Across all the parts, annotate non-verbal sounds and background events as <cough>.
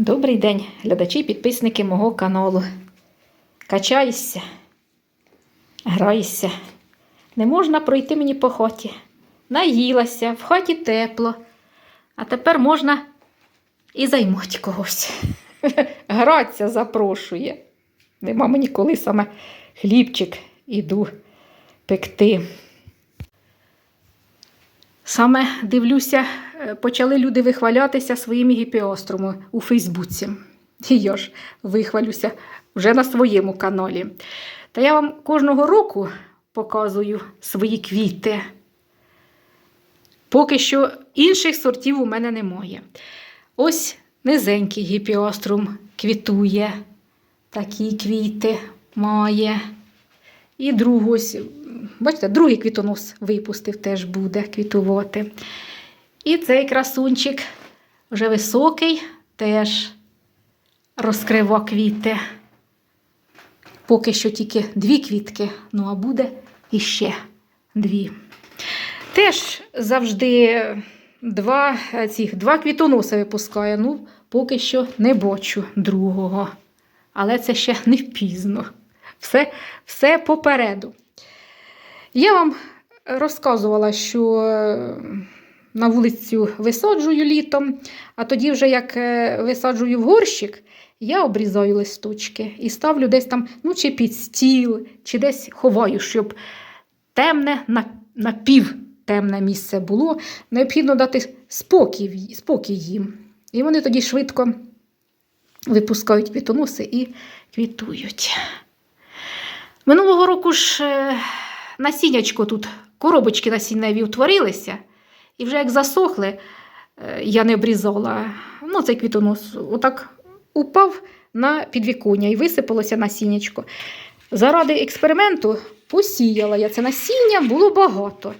Добрий день, глядачі і підписники мого каналу. Качайся, грайся. Не можна пройти мені по хаті. Наїлася, в хаті тепло. А тепер можна і займати когось. <laughs> Граться запрошує. Нема мені коли саме хлібчик іду пекти. Саме дивлюся, е, почали люди вихвалятися своїми гіпіострами у Фейсбуці. І я ж вихвалюся вже на своєму каналі. Та я вам кожного року показую свої квіти. Поки що інших сортів у мене немає. Ось низенький гіпіострум квітує. Такі квіти має. І другу бачите, другий квітонос випустив, теж буде квітувати. І цей красунчик вже високий, теж розкрива квіти. Поки що тільки дві квітки, ну а буде іще дві. Теж завжди два, цих, два квітоноси випускає. Ну, поки що не бачу другого. Але це ще не пізно. Все, все попереду. Я вам розказувала, що е, на вулицю висаджую літом, а тоді, вже як е, висаджую в горщик, я обрізаю листочки і ставлю десь там, ну, чи під стіл, чи десь ховаю, щоб темне, на- напівтемне місце було. Необхідно дати спокій, спокій їм. І вони тоді швидко випускають квітоноси і квітують. Минулого року ж е, насіннячко тут, коробочки насінневі утворилися, і вже як засохли, е, я не обрізала. Ну, цей квітонос отак упав на підвіконня і висипалося насіннячко. Заради експерименту посіяла я це насіння, було багато.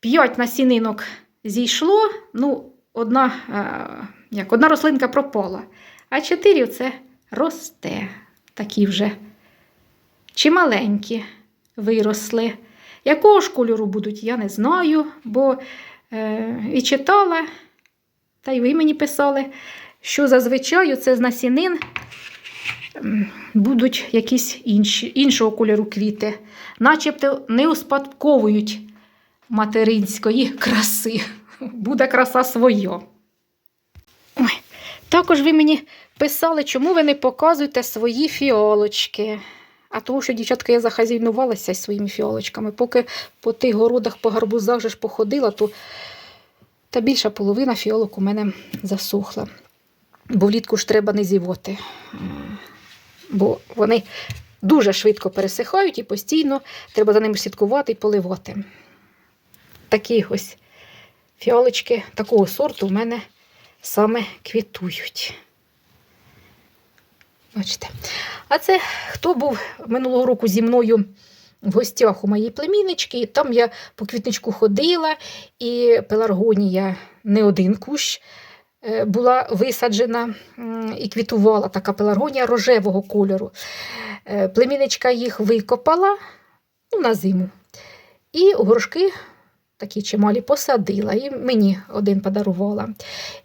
П'ять насінинок зійшло, ну, одна, е, як, одна рослинка пропала, а чотири це росте. Такі вже чималенькі виросли. Якого ж кольору будуть, я не знаю, бо е, і читала, та й ви мені писали, що зазвичай це з насінин будуть якісь інші, іншого кольору квіти, начебто не успадковують материнської краси. Буде краса своя. Також ви мені писали, чому ви не показуєте свої фіолочки. А тому, що дівчатка я захазяйнувалася зі своїми фіолочками. Поки по тих городах, по гарбузах же ж походила, то та більша половина фіолок у мене засохла. Бо влітку ж треба не зівоти. Бо вони дуже швидко пересихають і постійно треба за ними слідкувати і поливати. Такі ось фіолочки такого сорту в мене саме квітують. Бачите. А це хто був минулого року зі мною в гостях у моїй племіннички, там я по квітничку ходила, і пеларгонія не один кущ е, була висаджена і квітувала така пеларгонія рожевого кольору. Е, Племінничка їх викопала ну, на зиму. І горшки такі чималі посадила, і мені один подарувала.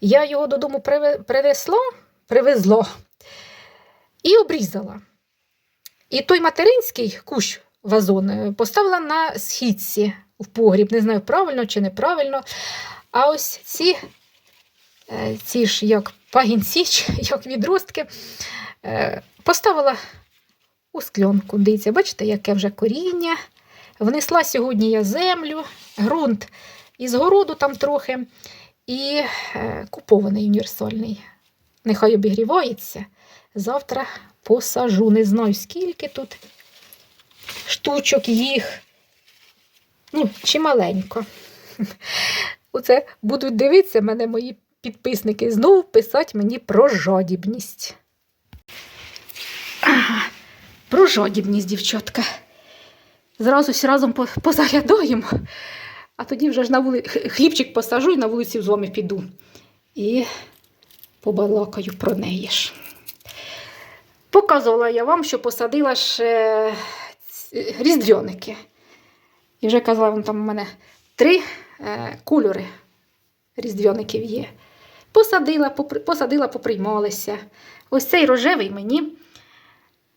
Я його додому приве- привезла, привезла і обрізала. І той материнський кущ вазон е, поставила на східці в погріб. Не знаю, правильно чи неправильно. А ось ці, е, ці ж як пагінці, <laughs> як відростки, е, поставила у склянку. Дивіться, бачите, яке вже коріння. Внесла сьогодні я землю, ґрунт із городу там трохи, і купований універсальний. Нехай обігрівається. Завтра посажу. Не знаю, скільки тут штучок їх. Ну, чималенько. <laughs> Оце будуть дивитися мене мої підписники знову писати мені про жадібність. Ага, про жадібність, дівчатка. Зразу всі разом позаглядаємо, а тоді вже ж на вули... хлібчик посажу і на вулиці з вами піду. І побалакаю про неї ж. Показувала я вам, що посадила ще різдвяники. І вже казала, вон там у мене три е, кольори різдвяників є. Посадила, посадила, поприймалися. Ось цей рожевий мені,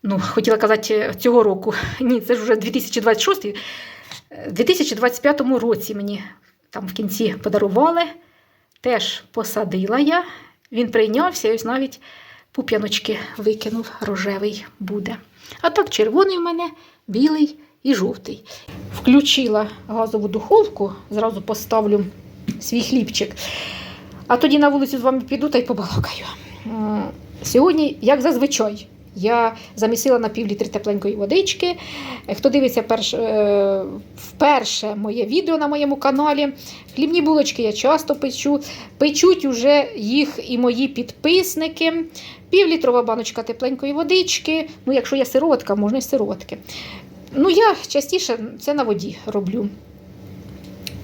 ну, хотіла казати, цього року. <laughs> Ні, це ж вже 2026. Е, 2025 році мені там в кінці подарували. Теж посадила я. Він прийнявся, і ось навіть пуп'яночки викинув, рожевий буде. А так, червоний у мене, білий і жовтий. Включила газову духовку, зразу поставлю свій хлібчик. А тоді на вулицю з вами піду та й побалакаю. Сьогодні, як зазвичай, я замісила на пів літри тепленької водички. Е, Хто дивиться перш, е, вперше моє відео на моєму каналі, хлібні булочки я часто печу. Печуть уже їх і мої підписники. Півлітрова баночка тепленької водички. Ну, якщо є сироватка, можна і сироватки. Ну, я частіше це на воді роблю.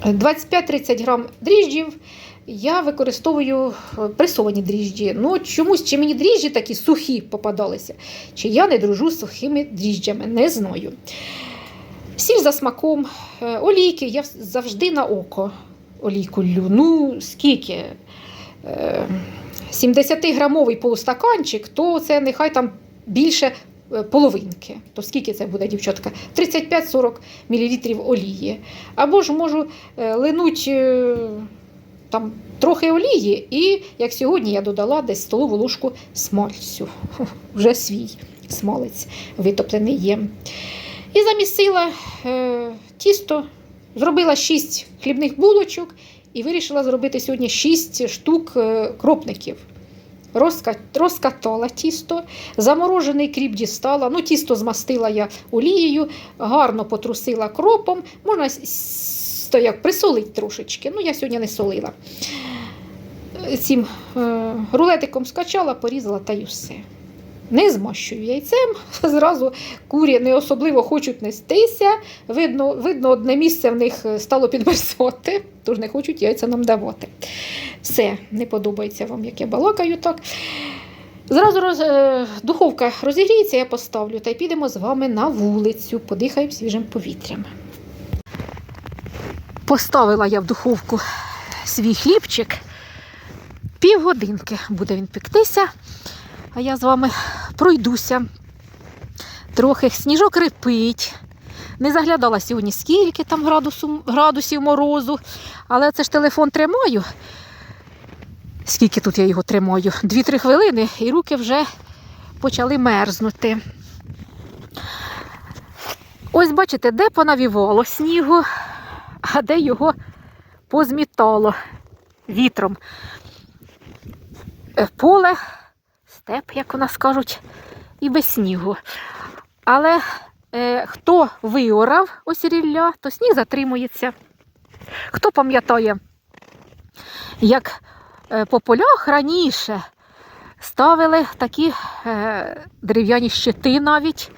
25-30 грам дріжджів я використовую е, пресовані дріжджі. Ну, чомусь чи мені дріжджі такі сухі попадалися, чи я не дружу з сухими дріжджами, не знаю. Сіль за смаком, е, олійки я завжди на око олійку лю. Ну, скільки? Е, 70-грамовий полустаканчик, то це нехай там більше е, половинки. То скільки це буде, дівчатка? 35-40 мл олії. Або ж можу е, линуть е, там трохи олії, і як сьогодні я додала десь столову ложку смальцю. Вже свій смалець витоплений є. І замісила е, тісто, зробила 6 хлібних булочок і вирішила зробити сьогодні 6 штук е, кропників. Розкатала тісто, заморожений кріп дістала. Ну, тісто змастила я олією, гарно потрусила кропом. Можна с- с- то як присолить трошечки. Ну, я сьогодні не солила. Цим е, рулетиком скачала, порізала та й усе. Не змащую яйцем, <laughs> зразу курі не особливо хочуть нестися. Видно, видно, одне місце в них е, стало підмерзати, тож не хочуть яйця нам давати. Все, не подобається вам, як я балакаю так. Зразу роз, е, духовка розігріється, я поставлю та й підемо з вами на вулицю, подихаємо свіжим повітрям. Поставила я в духовку свій хлібчик. Півгодинки буде він пектися, а я з вами пройдуся. Трохи сніжок рипить. Не заглядала сьогодні, скільки там градусу, градусів морозу, але це ж телефон тримаю. Скільки тут я його тримаю? Дві-три хвилини і руки вже почали мерзнути. Ось бачите, де понавівало снігу, а де його позмітало вітром. Е, Поле, степ, як у нас кажуть, і без снігу. Але е, хто виорав осірілля, то сніг затримується. Хто пам'ятає, як е, по полях раніше ставили такі е, дерев'яні щити навіть,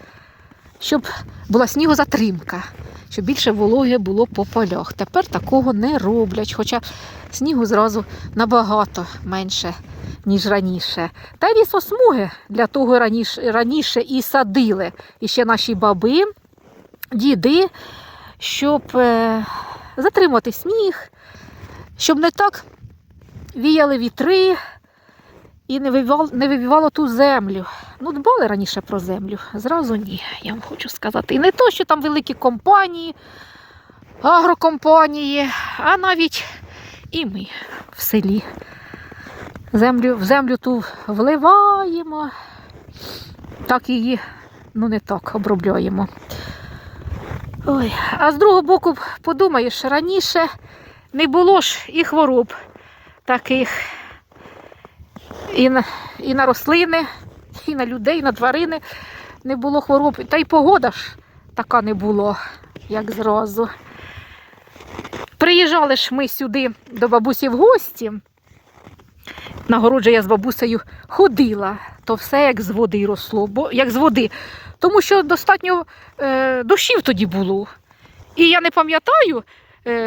щоб була снігозатримка, щоб більше вологи було по полях. Тепер такого не роблять, хоча снігу зразу набагато менше, ніж раніше. Та лісосмуги для того раніше, раніше і садили. І ще наші баби, діди, щоб е, затримати сніг, щоб не так віяли вітри і не вивівало, не вивівало ту землю. Ну, дбали раніше про землю. Зразу ні, я вам хочу сказати. І не то, що там великі компанії, агрокомпанії, а навіть і ми в селі. Землю, в землю ту вливаємо, так її, ну не так, обробляємо. Ой. А з другого боку, подумаєш, раніше не було ж і хвороб таких і на, і на рослини, і на людей, і на тварини не було хвороб. Та й погода ж така не було, як зразу. Приїжджали ж ми сюди до бабусі в гості. На городжі я з бабусею ходила, то все як з води росло, бо як з води. Тому що достатньо е, дощів тоді було. І я не пам'ятаю,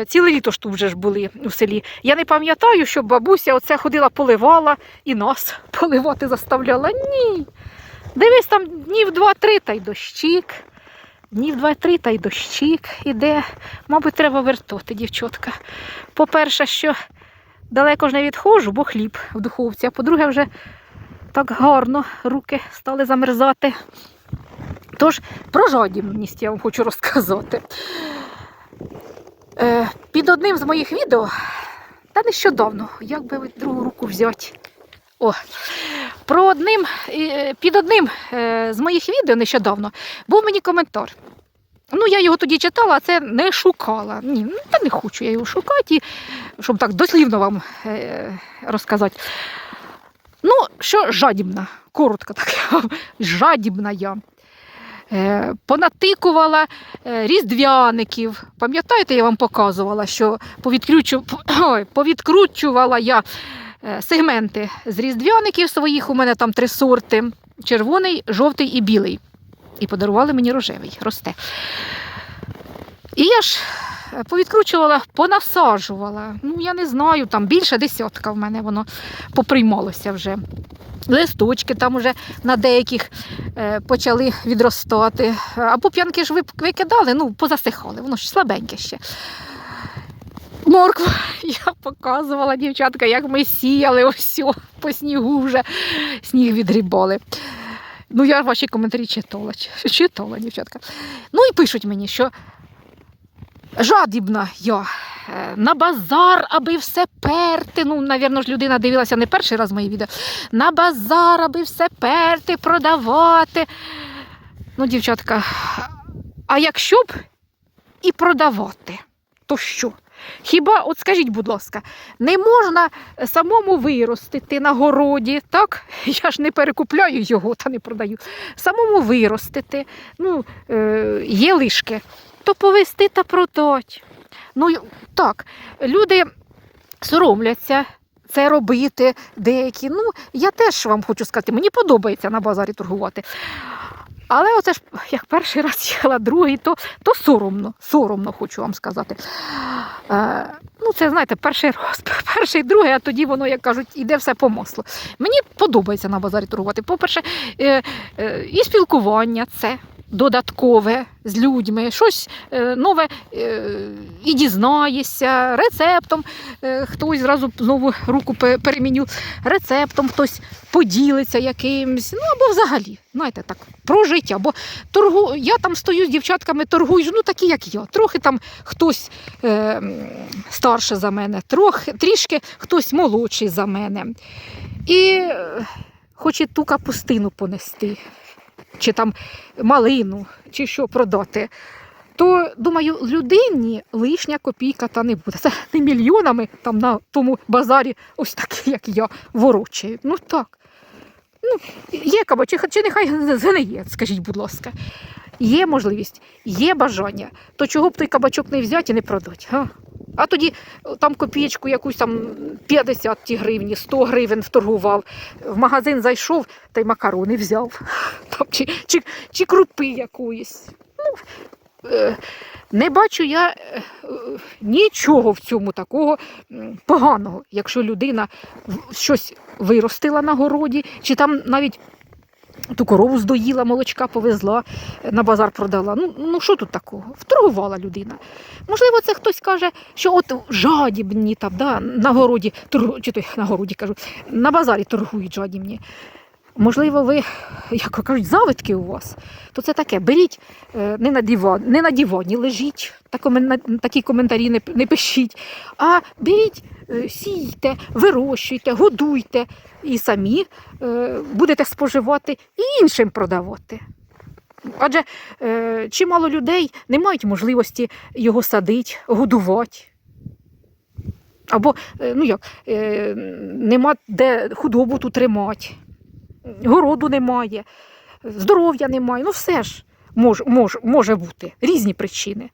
ціле літо ж тут вже ж були у селі. Я не пам'ятаю, що бабуся оце ходила, поливала і нас <laughs> поливати заставляла. Ні. Дивись, там днів два-три та й дощик. Днів два-три та й дощик іде. Мабуть, треба вертати, дівчатка. По-перше, що далеко ж не відходжу, бо хліб в духовці. А по-друге, вже так гарно руки стали замерзати. Тож про жадібність я вам хочу розказати. Одним з моїх відео, та нещодавно, як би другу руку взяти. О, про одним, е, під одним е, з моїх відео нещодавно був мені коментар. Ну, я його тоді читала, а це не шукала. Ні, ну, та не хочу я його шукати, щоб так дослівно вам е, розказати. Ну, що жадібна, коротко так, <laughs> жадібна я. Е, понатикувала е, різдвяників. Пам'ятаєте, я вам показувала, що повідкручу... <coughs> Повідкручувала я е, сегменти з різдвяників своїх. У мене там три сорти: червоний, жовтий і білий. І подарували мені рожевий, росте. І я ж повідкручувала, понасаджувала. Ну, я не знаю, там більше десятка в мене воно поприймалося вже. Листочки там вже на деяких е, почали відростати. Або п'янки ж викидали, ну, позасихали, воно ж слабеньке ще. Моркву <laughs> я показувала, дівчатка, як ми сіяли ось по снігу вже сніг відгрібали. Ну, я ваші коментарі читала, читала, дівчатка. Ну і пишуть мені, що жадібна я. е, На базар, аби все перти. Ну, навірно ж, людина дивилася не перший раз мої відео. На базар, аби все перти, продавати. Ну, дівчатка, а якщо б і продавати, то що? Хіба, от скажіть, будь ласка, не можна самому виростити на городі, так? Я ж не перекупляю його та не продаю. Самому виростити. Ну, е, є лишки, то повести та продати. Ну, так, люди соромляться це робити деякі. Ну, я теж вам хочу сказати, мені подобається на базарі торгувати. Але оце ж як перший раз їхала, другий, то, то соромно, соромно хочу вам сказати. Е, ну, це, знаєте, перший раз, <laughs> перший, другий, а тоді воно, як кажуть, іде все по маслу. Мені подобається на базарі торгувати. По-перше, е, е, і спілкування це додаткове з людьми, щось е, нове е, і дізнаєшся, рецептом. Е, хтось зразу знову руку переміню, рецептом хтось поділиться якимсь. Ну або взагалі, знаєте, так, про життя. Бо торгу, я там стою з дівчатками, торгую, ну такі, як я. Трохи там хтось е, старше за мене, трохи, трішки хтось молодший за мене. І хоче ту капустину понести, чи там малину, чи що продати. То, думаю, людині лишня копійка та не буде. Це не мільйонами там на тому базарі, ось такі, як я, ворочають. Ну так. Ну, є кабачі, чи нехай згниє, скажіть, будь ласка. Є можливість, є бажання, то чого б той кабачок не взяти і не продати? А тоді там копієчку якусь там 50 ті гривні, 100 гривень вторгував, в магазин зайшов та й макарони взяв, <laughs> там, чи, чи, чи крупи якоїсь. Ну, е, не бачу я е, е, нічого в цьому такого поганого, якщо людина щось виростила на городі, чи там навіть ту корову здоїла, молочка повезла, на базар продала. Ну, ну що тут такого? Вторгувала людина. Можливо, це хтось каже, що от жадібні там, да, на городі, торгу- чи той на городі кажу, на базарі торгують жадібні. Можливо, ви, як кажуть, завитки у вас, то це таке. Беріть е, не на диван, не на дивані лежіть, такі коментарі не, пишіть, а беріть, сійте, вирощуйте, годуйте і самі е, будете споживати і іншим продавати. Адже е, чимало людей не мають можливості його садити, годувати. Або е, ну як, е, нема де худобу тут тримати, городу немає, здоров'я немає. Ну все ж мож, мож, може бути різні причини.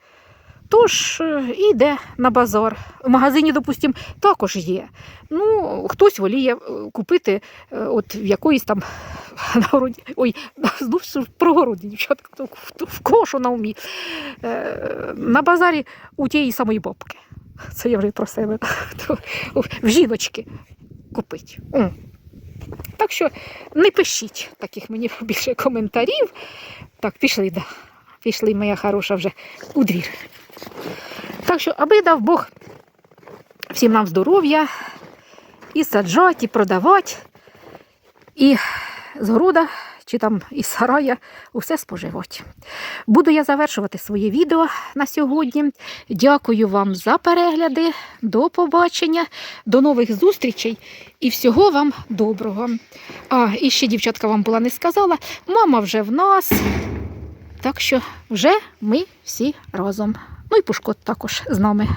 Тож е, і йде на базар. В магазині, допустимо, також є. Ну, хтось воліє е, купити е, от в якоїсь там <laughs> на городі. Ой, знов про городі, дівчатка, в- кошу на умі. На базарі у тієї самої бабки. Це я вже про себе. <laughs> В жіночки купить. Так що не пишіть таких мені <laughs> більше коментарів. Так, пішли, да. Пішли, моя хороша, вже у двір. Так що, аби дав Бог всім нам здоров'я, і саджати, і продавати, і з города чи там із сарая усе споживати. Буду я завершувати своє відео на сьогодні. Дякую вам за перегляди. До побачення, до нових зустрічей і всього вам доброго. А, і ще дівчатка вам була не сказала, мама вже в нас. Так що вже ми всі разом. Ну і Пушко також з нами.